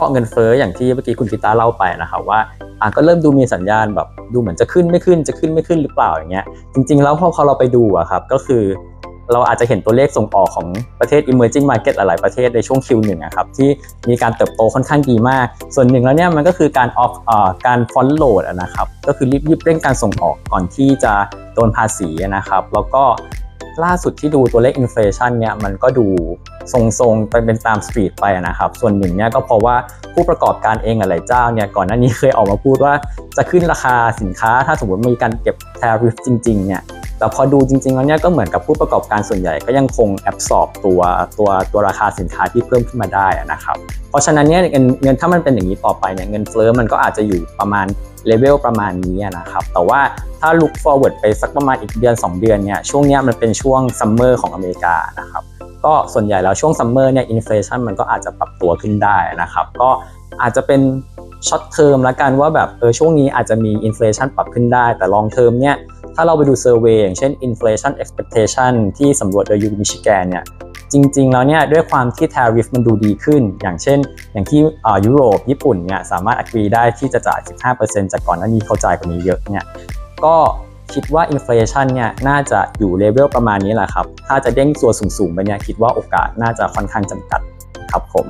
ก็เงินเฟ้ออย่างที่เมื่อกี้คุณกิตาเล่าไปนะครับว่าอะก็เริ่มดูมีสัญญาณแบบดูเหมือนจะขึ้นไม่ขึ้นจะขึ้นไม่ขึ้นหรือเปล่าอย่างเงี้ยจริง ๆ แล้วพอเราไปดูอะครับก็คือเราอาจจะเห็นตัวเลขส่งออกของประเทศ emerging market หลาย ๆ ประเทศในช่วง Q1 อะครับที่มีการเติบโตค่อนข้างดีมาก ส่วนหนึ่งแล้วเนี่ยมันก็คือการ off เอ่อการ front load อะนะครับก็คือรีบๆเร่งการส่งออกก่อนที่จะโดนภาษีนะครับ แล้วก็ล่าสุดที่ดูตัวเลขอินฟลชันเนี่ยมันก็ดู ทรงๆไปเป็นตามสตรีทไปนะครับ ส่วนหนึ่งเนี่ยก็เพราะว่าผู้ประกอบการเองหลายๆเจ้าเนี่ยก่อนหน้านี้เคยออกมาพูดว่าจะขึ้นราคาสินค้า ถ้าสมมติมีการเก็บ tariff จริงๆเนี่ยแต่พอดูจริงๆแล้วเนี่ยก็เหมือนกับผู้ประกอบการส่วนใหญ่ก็ยังคงแอบสอบตัวตัวตัวราคาสินค้าที่เพิ่มขึ้นมาได้นะครับ เพราะฉะนั้นเนี่ยเงินเงินถ้ามันเป็นอย่างนี้ต่อไปเนี่ยเงินเฟ้อมันก็อาจจะอยู่ประมาณเลเวลประมาณนี้นะครับ แต่ว่าถ้า look forward ไปสักประมาณอีกเดือน 2 เดือนเนี่ยช่วงเนี้ยมันเป็นช่วงซัมเมอร์ของอเมริกานะครับ ก็ส่วนใหญ่แล้วช่วงซัมเมอร์เนี่ยอินฟลชันมันก็อาจจะปรับตัวขึ้นได้นะครับ ก็อาจจะเป็นช็อตเทอมละกันว่าแบบเออช่วงนี้อาจจะมีอินฟลชันปรับขึ้นได้ แต่ลองเทอมเนี่ยถ้าเราไปดูเซอร์เวยอย่างเช่น inflation expectation ที่สำรวจโดยยูมิชิแกนเนี่ยจริงๆ แล้วเนี่ยด้วยความที่ tariff มันดูดีขึ้น อย่างเช่น อย่างที่ยุโรปญี่ปุ่นเนี่ยสามารถ agree ได้ที่จะจ่าย 15%จากก่อนหน้านี้เขาจ่ายกว่านี้เยอะเนี่ยก็ คิดว่าอินฟลชันเนี่ยน่าจะอยู่เลเวลประมาณนี้แหละครับ ถ้าจะเด้งตัวสูงๆไปเนี่ยคิดว่าโอกาสน่าจะค่อนข้างจำกัดครับผม